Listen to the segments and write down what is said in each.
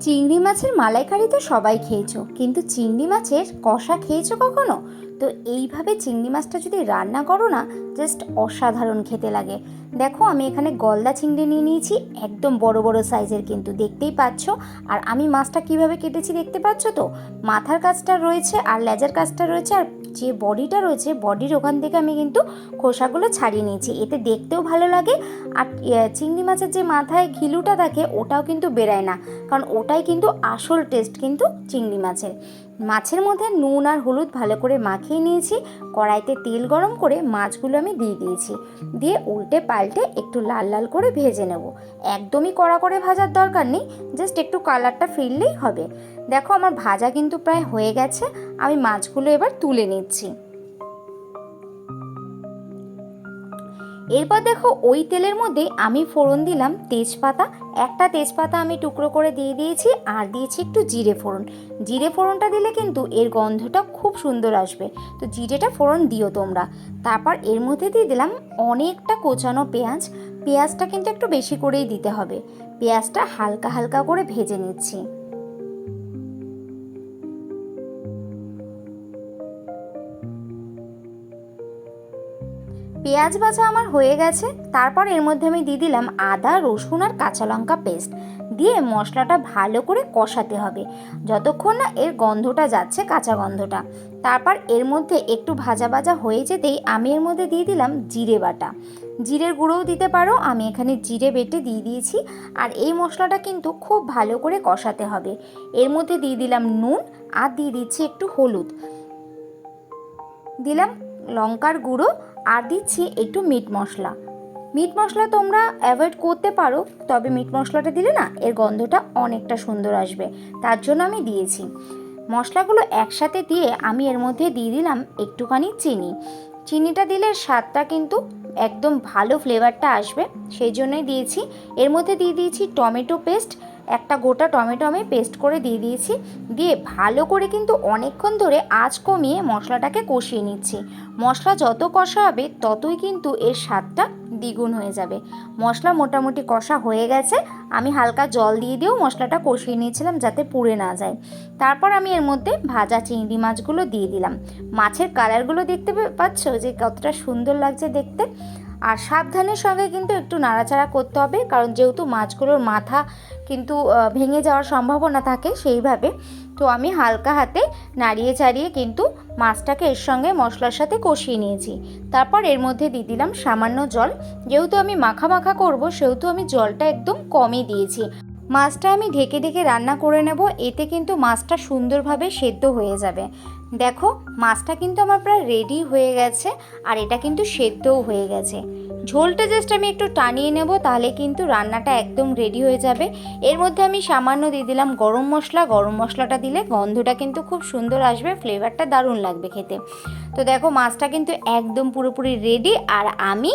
চিংড়ি মাছের মালাইকারি তো সবাই খেয়েছো কিন্তু চিংড়ি মাছের কষা খেয়েছো কখনো? তো এইভাবে চিংড়ি মাছটা যদি রান্না করো না জাস্ট অসাধারণ খেতে লাগে। দেখো আমি এখানে গলদা চিংড়ি নিয়ে নিয়েছি একদম বড় বড় সাইজের কিন্তু দেখতেই পাচ্ছ। আর আমি মাছটা কীভাবে কেটেছি দেখতে পাচ্ছ তো? মাথার কাজটা রয়েছে আর লেজার কাজটা রয়েছে আর যে বডিটা রয়েছে বডির ওখান থেকে আমি কিন্তু খোসাগুলো ছাড়িয়ে নিয়েছি। এতে দেখতেও ভালো লাগে আর ইয়ে, চিংড়ি মাছের যে মাথায় ঘিলুটা থাকে ওটাও কিন্তু বেরায় না। কারণ ওটাই কিন্তু আসল টেস্ট কিন্তু চিংড়ি মাছের। মাছের মধ্যে নুন আর হলুদ ভালো করে মাখিয়ে নিয়েছি। কড়াইতে তেল গরম করে মাছগুলো আমি দিয়ে দিয়েছি। দিয়ে উল্টে পাল্টে একটু লাল লাল করে ভেজে নেব। একদমই কড়া করে ভাজার দরকার নেই, জাস্ট একটু কালারটা ফিরলেই হবে। দেখো আমার ভাজা কিন্তু প্রায় হয়ে গেছে, আমি মাছগুলো এবার তুলে নিচ্ছি। এরপর দেখো ওই তেলের মধ্যে আমি ফোড়ন দিলাম তেজপাতা। একটা তেজপাতা আমি টুকরো করে দিয়ে দিয়েছি, আর দিয়েছি একটু জিরে ফোড়ন। জিরে ফোড়নটা দিলে কিন্তু এর গন্ধটা খুব সুন্দর আসবে। তো জিরেটা ফোড়ন দিও তোমরা। তারপর এর মধ্যে দিয়ে দিলাম অনেকটা কোচানো পেঁয়াজ। পেঁয়াজটা কিন্তু একটু বেশি করেই দিতে হবে। পেঁয়াজটা হালকা হালকা করে ভেজে নিচ্ছি। পেঁয়াজ ভাজা আমার হয়ে গেছে। তারপর এর মধ্যে আমি দিয়ে দিলাম আদা, রসুন আর কাঁচা লঙ্কা পেস্ট। দিয়ে মশলাটা ভালো করে কষাতে হবে। যতক্ষণ না এর গন্ধটা যাচ্ছে, কাঁচা গন্ধটা। তারপর এর মধ্যে একটু ভাজা ভাজা হয়ে যেতেই আমি এর মধ্যে দিয়ে দিলাম জিরে বাটা। জিরের গুঁড়োও দিতে পারো, আমি এখানে জিরে বেটে দিয়ে দিয়েছি। আর এই মশলাটা কিন্তু খুব ভালো করে কষাতে হবে। এর মধ্যে দিয়ে দিলাম নুন আর দিয়ে দিচ্ছি একটু হলুদ। দিলাম লঙ্কার গুঁড়ো আর দিচ্ছি একটু মিট মশলা। মিট মশলা তোমরা অ্যাভয়েড করতে পারো, তবে মিট মশলাটা দিলে না এর গন্ধটা অনেকটা সুন্দর আসবে। তার জন্য আমি দিয়েছি। মশলাগুলো একসাথে দিয়ে আমি এর মধ্যে দিয়ে দিলাম একটুখানি চিনি। চিনিটা দিলে স্বাদটা কিন্তু একদম ভালো ফ্লেভারটা আসবে। সেই জন্যই দিয়েছি। এর মধ্যে দিয়ে দিয়েছি টমেটো পেস্ট একটা গোটা টমেটো আমি পেস্ট করে দিয়ে দিয়েছি। দিয়ে ভালো করে কিন্তু অনেকক্ষণ ধরে আঁচ কমিয়ে মশলাটাকে কষিয়ে নিচ্ছি। মশলা যত কষা হবে ততই কিন্তু এর স্বাদটা দ্বিগুণ হয়ে যাবে। মশলা মোটামুটি কষা হয়ে গেছে। আমি হালকা জল দিয়ে দিয়েও মশলাটা কষিয়ে নিয়েছিলাম যাতে পুড়ে না যায়। তারপর আমি এর মধ্যে ভাজা চিংড়ি মাছগুলো দিয়ে দিলাম। মাছের কালারগুলো দেখতে পাচ্ছ যে কতটা সুন্দর লাগছে দেখতে? আর সাবধানের সঙ্গে কিন্তু একটু নাড়াচাড়া করতে হবে, কারণ যেহেতু মাছগুলোর মাথা কিন্তু ভেঙে যাওয়ার সম্ভাবনা থাকে সেইভাবে। তো আমি হালকা হাতে নাড়িয়ে চাড়িয়ে কিন্তু মাছটাকে এর সঙ্গে মশলার সাথে কষিয়ে নিয়েছি। তারপর এর মধ্যে দিয়ে দিলাম সামান্য জল। যেহেতু আমি মাখা মাখা করব, সেহেতু আমি জলটা একদম কমই দিয়েছি। মাছটা আমি ঢেকে ঢেকে রান্না করে নেব, এতে কিন্তু মাছটা সুন্দরভাবে সেদ্ধ হয়ে যাবে। দেখো, মাছটা কিন্তু আমার প্রায় রেডি হয়ে গেছে আর এটা কিন্তু সেদ্ধও হয়ে গেছে। ঝোলটা জাস্ট আমি একটু টানিয়ে নেব, তাহলে কিন্তু রান্নাটা একদম রেডি হয়ে যাবে। এর মধ্যে আমি সামান্য দিয়ে দিলাম গরম মশলা। গরম মশলাটা দিলে গন্ধটা কিন্তু খুব সুন্দর আসবে ফ্লেভারটা দারুণ লাগবে খেতে। তো দেখো, মাছটা কিন্তু একদম পুরোপুরি রেডি আর আমি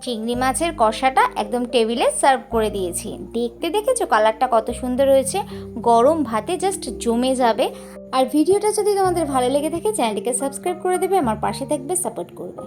চিংড়ি মাছের কষাটা একদম টেবিলে সার্ভ করে দিয়েছি। দেখতে দেখেছ কালারটা কত সুন্দর হয়েছে? গরম ভাতে জাস্ট জমে যাবে। আর ভিডিওটা যদি তোমাদের ভালো লেগে থাকে, চ্যানেলটিকে সাবস্ক্রাইব করে দেবে, আমার পাশে থাকবে, সাপোর্ট করবে।